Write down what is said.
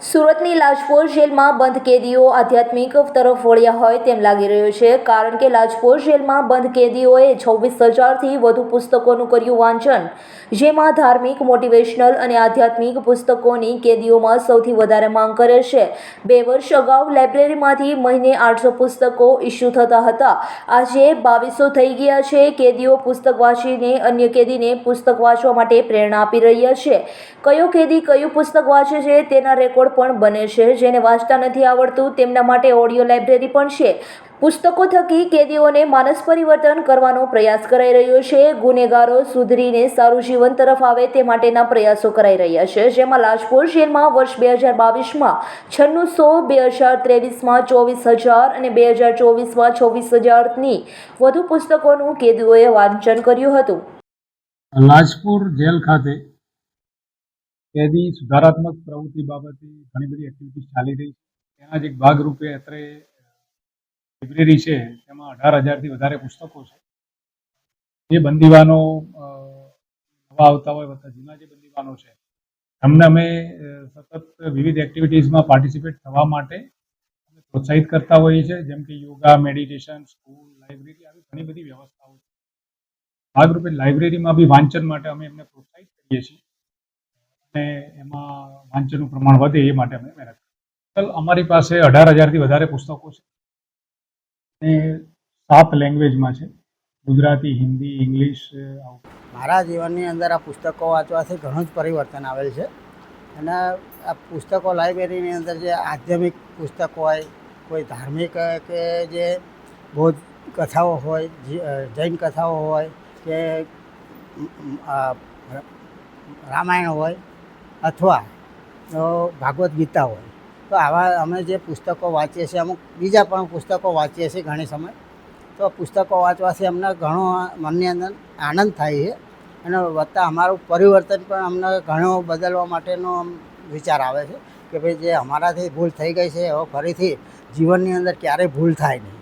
સુરતની લાજપોર જેલમાં બંધ કેદીઓ આધ્યાત્મિક તરફ વળ્યા હોય તેમ લાગી રહ્યું છે. કારણ કે લાજપોર જેલમાં બંધ કેદીઓએ છવ્વીસ હજારથી વધુ પુસ્તકોનું કર્યું વાંચન, જેમાં ધાર્મિક, મોટિવેશનલ અને આધ્યાત્મિક પુસ્તકોની કેદીઓમાં સૌથી વધારે માંગ કરે છે. બે વર્ષ અગાઉ લાઇબ્રેરીમાંથી મહિને આઠસો પુસ્તકો ઇસ્યુ થતા હતા. આજે બાવીસો થઈ ગયા છે. કેદીઓ પુસ્તક વાંચીને અન્ય કેદીને પુસ્તક વાંચવા માટે પ્રેરણા આપી રહ્યા છે. કયો કેદી કયું પુસ્તક વાંચે છે તેના રેકોર્ડ પણ બને છે, જેને વાંચતા નથી આવડતું, તેમના માટે ઓડિયો લાઇબ્રેરી પણ છે. પુસ્તકો થકી કેદીઓને માનસ પરિવર્તન કરવાનો પ્રયાસ કરાઈ રહ્યો છે. ગુનેગારો સુધરીને સારું જીવન તરફ આવે તે માટેના પ્રયાસો કરાઈ રહ્યા છે. જેમાં લાજપોર જેલમાં વર્ષ બે હજાર બાવીસમાં છન્નું સો બે હજાર ત્રેવીસમાં ચોવીસ હજાર અને બે હજાર ચોવીસમાં છવ્વીસ હજારની વધુ પુસ્તકોનું કેદીઓએ વાંચન કર્યું હતું. લાજપુર જેલ ખાતે કેદી સુધારાત્મક પ્રવૃત્તિ બાબતે ઘણી બધી એક્ટિવિટીઝ ચાલી રહી છે. તેના જ એક ભાગરૂપે અત્રે લાઇબ્રેરી છે, તેમાં અઢાર હજારથી વધારે પુસ્તકો છે. જે બંદીવાનો નવા આવતા હોય વત્તા જૂના જે બંદીવાનો છે, તમને અમે સતત વિવિધ એક્ટિવિટીઝમાં પાર્ટિસિપેટ થવા માટે પ્રોત્સાહિત કરતા હોઈએ છીએ. જેમ કે યોગા મેડિટેશન સ્કૂલ લાઇબ્રેરી આવી ઘણી બધી વ્યવસ્થાઓ છે. ભાગરૂપે લાઇબ્રેરીમાં બી વાંચન માટે અમે એમને પ્રોત્સાહિત કરીએ છીએ. અને એમાં વાંચનનું પ્રમાણ વધે એ માટે અમે મહેનત ટોટલ અમારી પાસે અઢાર હજારથી વધારે પુસ્તકો છે. અને સાત લેંગ્વેજમાં છે. ગુજરાતી, હિન્દી, ઇંગ્લિશ મારા જીવનની અંદર આ પુસ્તકો વાંચવાથી ઘણું જ પરિવર્તન આવેલ છે. અને આ પુસ્તકો લાઇબ્રેરીની અંદર જે આધ્યાત્મિક પુસ્તકો હોય, કોઈ ધાર્મિક કે જે બૌદ્ધ કથાઓ હોય જૈન કથાઓ હોય, કે રામાયણ હોય અથવા ભાગવદ્ ગીતા હોય. તો આવા અમે જે પુસ્તકો વાંચીએ છીએ, અમુક બીજા પણ પુસ્તકો વાંચીએ છીએ ઘણી સમય. તો પુસ્તકો વાંચવાથી અમને ઘણો મનની અંદર આનંદ થાય છે અને વત્તા અમારું પરિવર્તન પણ અમને ઘણો બદલવા માટેનો વિચાર આવે છે કે ભાઈ જે અમારાથી ભૂલ થઈ ગઈ છે હવે ફરીથી જીવનની અંદર ક્યારેય ભૂલ થાય નહીં.